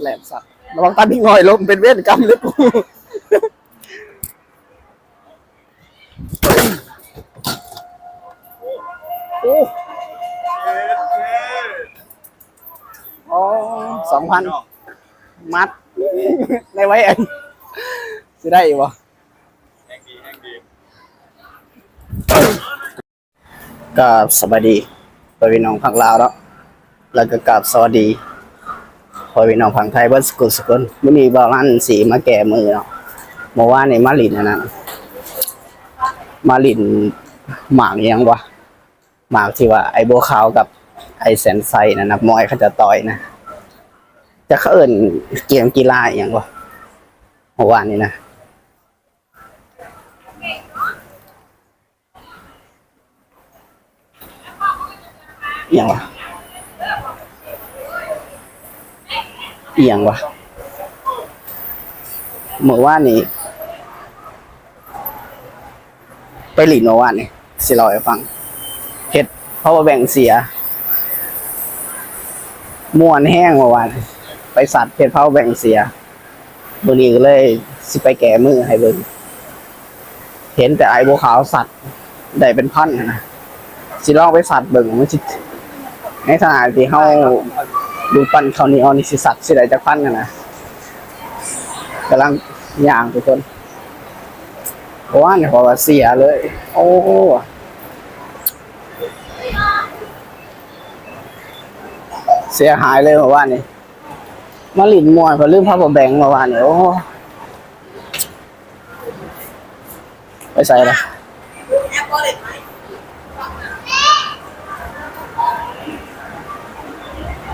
แหลมสัตว์ระวังตาพี่งอยลมเป็นเวรกรรมเลยกูโอ้อสองพันมัดได้ไว้เองสิได้อีกวะแห้งดีแห้งดีก็สวัสดีพ่อพี่น้องพังลาวเนาะแล้วก็กราบสวัสดี พ่อพี่น้องพังไทยเบิ้สกุลสกุลวันนี้บ่าวรันสีมาแก่มือเนาะเมื่อวานนี่มาลินนะนะมาลินหมากยังวะหมากที่ว่า ไอ้บัวขาวกับไอแสนไซนะนักมวยเขาจะต่อยนะจะเขาเอิ้นเกมกีฬาอย่างวะเมื่อวานนี่นะเอียงวะเอียงวะเมื่อวานนี้ ไปหลีนเมื่อวานนี่สิเราให้ฟังเฮ็ดเพราะว่าแบ่งเสียม่วนแห้งเมื่อวานไปสัตว์เฮ็ดเพราะแบ่งเสียวันนี้ก็เลยสิไปแก้มือให้เบิ่งเห็นแต่ไอ้บัวขาวสัตว์ได้เป็นพันนะสิลองไปสัตว์เบิ่งมันสิในขณะที่เขา ดูปั้นเขาวเหนียวนี่สิสัตว์สิได้จะพันกันนะกำลังย่างทุกคนเพราะว่าเนี่ยพราะว่าเสียเลย โอ้เสียหายเลยเมื่อวานนี้มาหลินมวนเพอลืมพับแบงเมื่อวานนี้โอ้ไปใส่ละ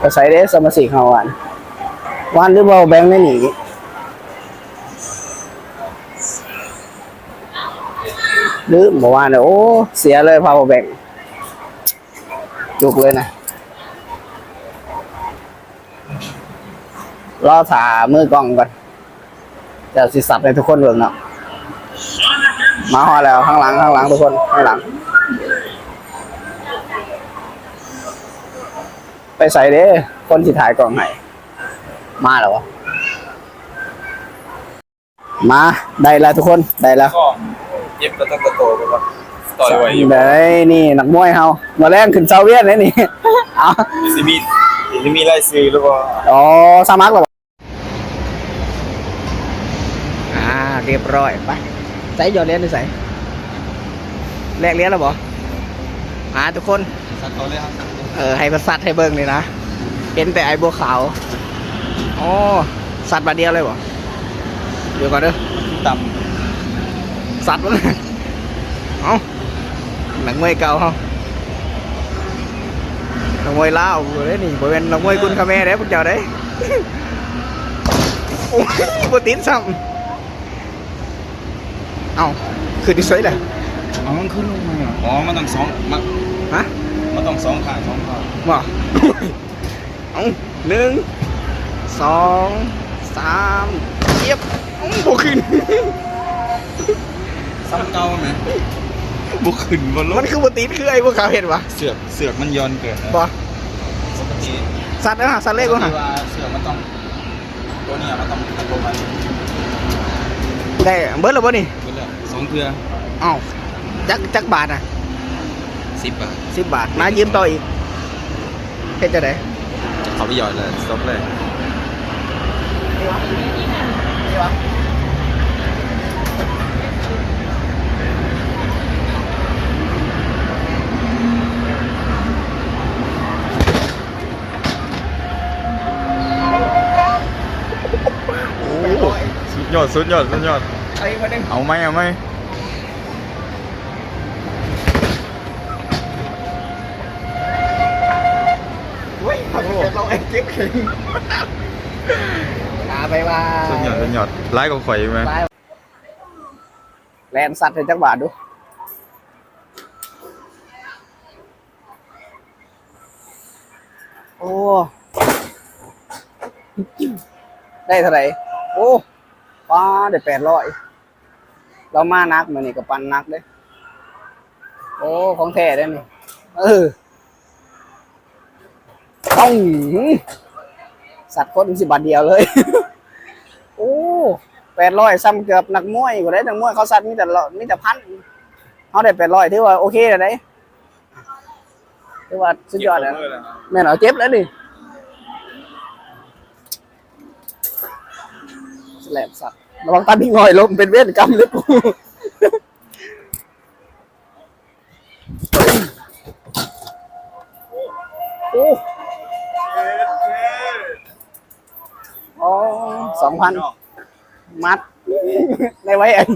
ก็ใส่ได้สมาชิเขาวันวันหรือเบาแบงค์ไม่หนีหรือเมื่อวานเนี่ยโอ้เสียเลยพาวแบงค์จุกเลยนะรอถามือกล้องก่อนจะสิสัตว์ให้ทุกคนเบิ่งเนาะมาหอแล้วข้างหลังข้างหลังทุกคนข้างหลัง ไป ใส่เด้คนที่ถ่ายกล่องให้มาแล้ววะมาได้แล้วทุกคนได้แล้วก็เย็บกระตันกระโตไปก่อนต่อยไว้อยู่ได้นี่นักมวยเฮามาแรงขึ้นเซาเวียนเลยนี่เอาสิมีสิมีไล่ซื้อหรือเปล่าอ๋อสมัครแล้วบ่อ่าเรียบร้อยไปใส่หยอดเหรียญนี่ใส่แลกเหรียญแล้วบ่อ่าทุกคนสักเขาเลยครับ เออให้ประสัตว์ให้เบิ่งเลยนะ เห็นแต่ไอ้บัวขาวอ๋อสัตว์บาดเดียวเลยบ่เดี๋ยวก่อนเด้อต่สัตว์มันเอาหนังมวยเก่าเฮาหนังมวยลาวเด้นี่บ่เป็นหนังมวยกุนคาเมเด้พวกเจ้าเด้โอ้ยบ่ติดซ้ำเอ้าคือที่สวยเลยำเอามันขึ้นลงมาอ๋อมันต้องสองมันฮะ มันต้องสองข้างสองข้างบ่เอาหนึ่งสองสามเทียบอื้อบ่ขึ้นซ้ำเก่าไหมบุกขึ้นบนรมัถนคือบ่ติดคือไอ้พวกเขาเห็นวะเสือกเสือกมันย้อนเกิดนะบ่ปกติสัตว์นะฮะสัตว์เล็กวะฮะที่ว่าเสือกมันต้องตัวเนี้ยมันต้องตะโกนมาได้เบิร์ดแล้วบ่นี่เพื่อสองเพื่ออ้าวจักจักบาทอะ สิบบาทสิบบาทนายืมต่ออีกเฮ็ดจะไดจะเขาไปหยอดเลยสต็อปเลยโอ้สุดยอดสุดยอดสุดยอดไอ้คนนึงเอาไหมเอาไหม เฮ้ย เขาเก็บเราไอ้เก็บเข่งตาไปว่าสุดยอดสุดยอดไล่กับข่อยไหมไปแลนสัตว์ให้จักบาทดูโอ้ได้เท่าไหร่โอ้ป้าได้แปดร้อยเรามานักมือนี่กับปันนักเลยโอ้ ของแท้ได้นี่เออ ต้องสัตว์คนสิบบาทเดียวเลย โอ้แปดร้อยซ้ำเกือบนักมวยกว่าได้นักมวยเขาสัตว์มีแต่ร้อยมีแต่พันเขาได้แปดร้อยถือว่าโอเคเลยได้ถือว่าสุดยอดแล้วเลยครับแม่นเอาเจ็บแล้วดิแหลมสัตว์ระวังตาพี่งอยลมเป็นเวรกรรมเลยกู องพันมัดในไว้เอง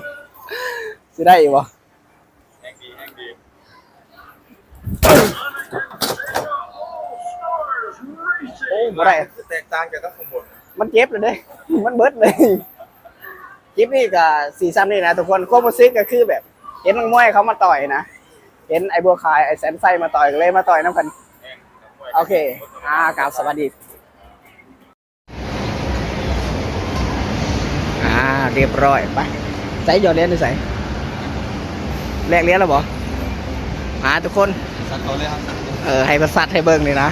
จะได้อีกบ่แห้งดีแห้งดีโอ้บ่ได้แตกต่างจากข้างบนมันเจ็บเลยเด้ มันเบิดเลยคลิปนี้กับซีซั่นนี่นะทุกคนควบมาซึกก็คือแบบ เห็นนักมวยเขามาต่อยนะ เห็นไอ้บัวคายไอ้แสนไส้มาต่อยก็เลยมาต่อยน้ำกันแห้งโอเค อ่ากราบสวัสดี อ่า เรียบร้อยไปใส่ยอดเลี้ยนหรือใส่แลกเลี้ยนแล้วบ่อ่าทุกคนสัตว์เขาเลยครับเออให้ประสัตว์ให้เบิ่งเลยนะ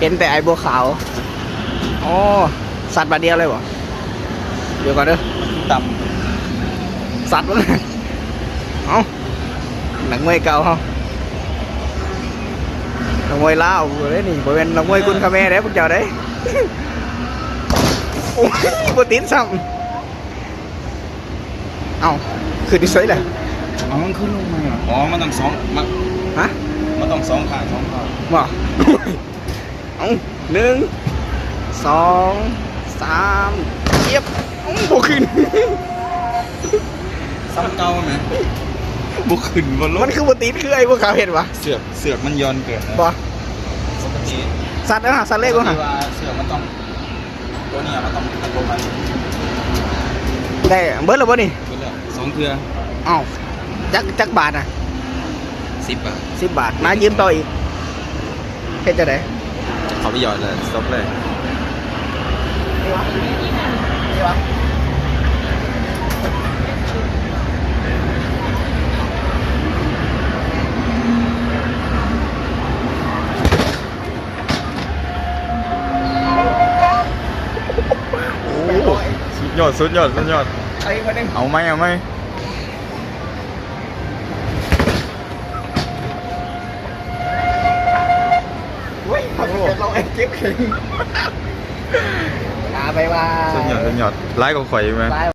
เห็นแต่ไอ้บัวขาวอ๋อสัตว์บาดเดียวเลยบ่เดี๋ยวก่อนเด้อต่สัตว์วะเนี่ยเอาหนังมวยเก่าเขาหนังมวยลาวเด้นี่บ่เป็นหนังมวยกุนคาเมเด้พวกเจ้าเด้โอ้ยบ่ติดซ้ำ เอ้าคือดิสวยเลยำอ๋อมันขึ้นลงมาเหรออ๋อมันต้องสองมันฮะมันต้องสองข้างสองข้างบ่เอาหนึ่งสองสามเยียบเอ้าบ่ขึ้นซ้ำเก่าไหมบุกขึ้นบนรมัถนคือบ่ติดคือไอ้พวกเขาเห็นวะเสือกเสือกมันย้อนเกินนะบ่ปกติสัตว์เด้อฮะสัตว์เล็กปวะกฮะติว่าเสือกมันต้องตัวเนี้ยมันต้องตะโกนมาได้เบิดแล้วบ่นี่เป็นเรื่ องสองเทือเอ้าจักจักบาทอะสิบบาทสิบบาทมายืมต่ออีกเฮ็ดจะได้จะเขาไปหยอดเลยซบเลยสุดยอดสุดยอดสุดยอด ไอ้คนนึงเอาไหมเอาไหมเว้ยทำโลเราไอ้เก็บเองลาไปว่าสุดยอดสุดยอดไลค์กับข่อยไหมบาย